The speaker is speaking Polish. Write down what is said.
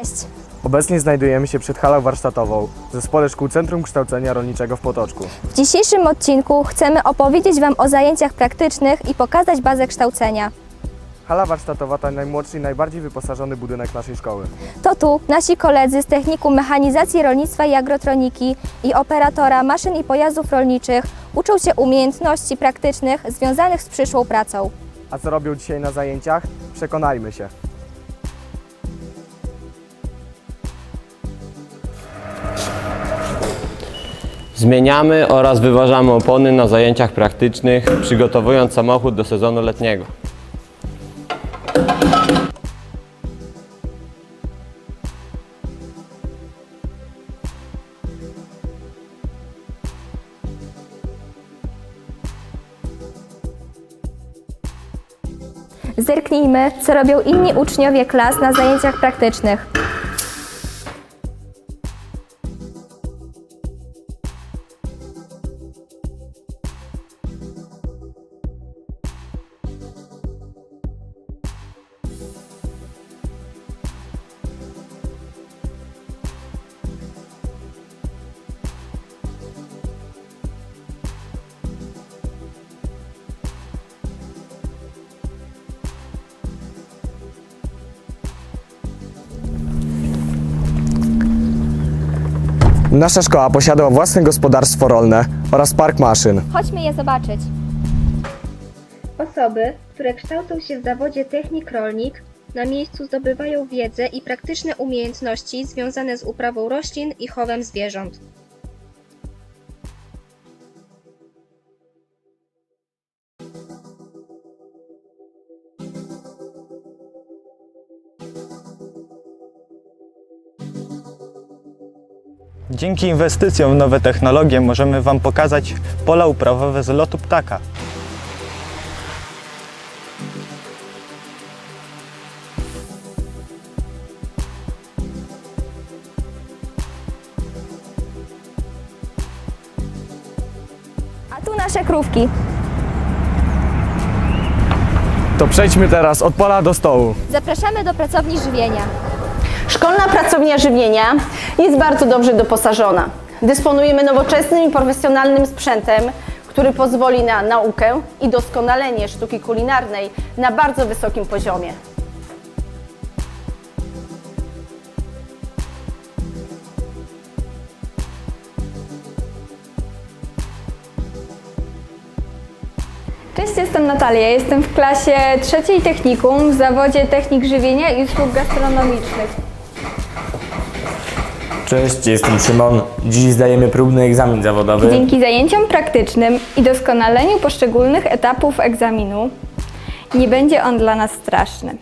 Cześć! Obecnie znajdujemy się przed halą warsztatową w Zespole Szkół Centrum Kształcenia Rolniczego w Potoczku. W dzisiejszym odcinku chcemy opowiedzieć Wam o zajęciach praktycznych i pokazać bazę kształcenia. Hala warsztatowa to najmłodszy i najbardziej wyposażony budynek naszej szkoły. To tu nasi koledzy z technikum mechanizacji rolnictwa i agrotroniki i operatora maszyn i pojazdów rolniczych uczą się umiejętności praktycznych związanych z przyszłą pracą. A co robią dzisiaj na zajęciach? Przekonajmy się. Zmieniamy oraz wyważamy opony na zajęciach praktycznych, przygotowując samochód do sezonu letniego. Zerknijmy, co robią inni uczniowie klas na zajęciach praktycznych. Nasza szkoła posiada własne gospodarstwo rolne oraz park maszyn. Chodźmy je zobaczyć. Osoby, które kształcą się w zawodzie technik rolnik, na miejscu zdobywają wiedzę i praktyczne umiejętności związane z uprawą roślin i chowem zwierząt. Dzięki inwestycjom w nowe technologie możemy Wam pokazać pola uprawowe z lotu ptaka. A tu nasze krówki. To przejdźmy teraz od pola do stołu. Zapraszamy do pracowni żywienia. Szkolna pracownia żywienia jest bardzo dobrze doposażona. Dysponujemy nowoczesnym i profesjonalnym sprzętem, który pozwoli na naukę i doskonalenie sztuki kulinarnej na bardzo wysokim poziomie. Cześć, jestem Natalia. Jestem w klasie trzeciej technikum w zawodzie technik żywienia i usług gastronomicznych. Cześć, jestem Szymon. Dziś zdajemy próbny egzamin zawodowy. Dzięki zajęciom praktycznym i doskonaleniu poszczególnych etapów egzaminu nie będzie on dla nas straszny.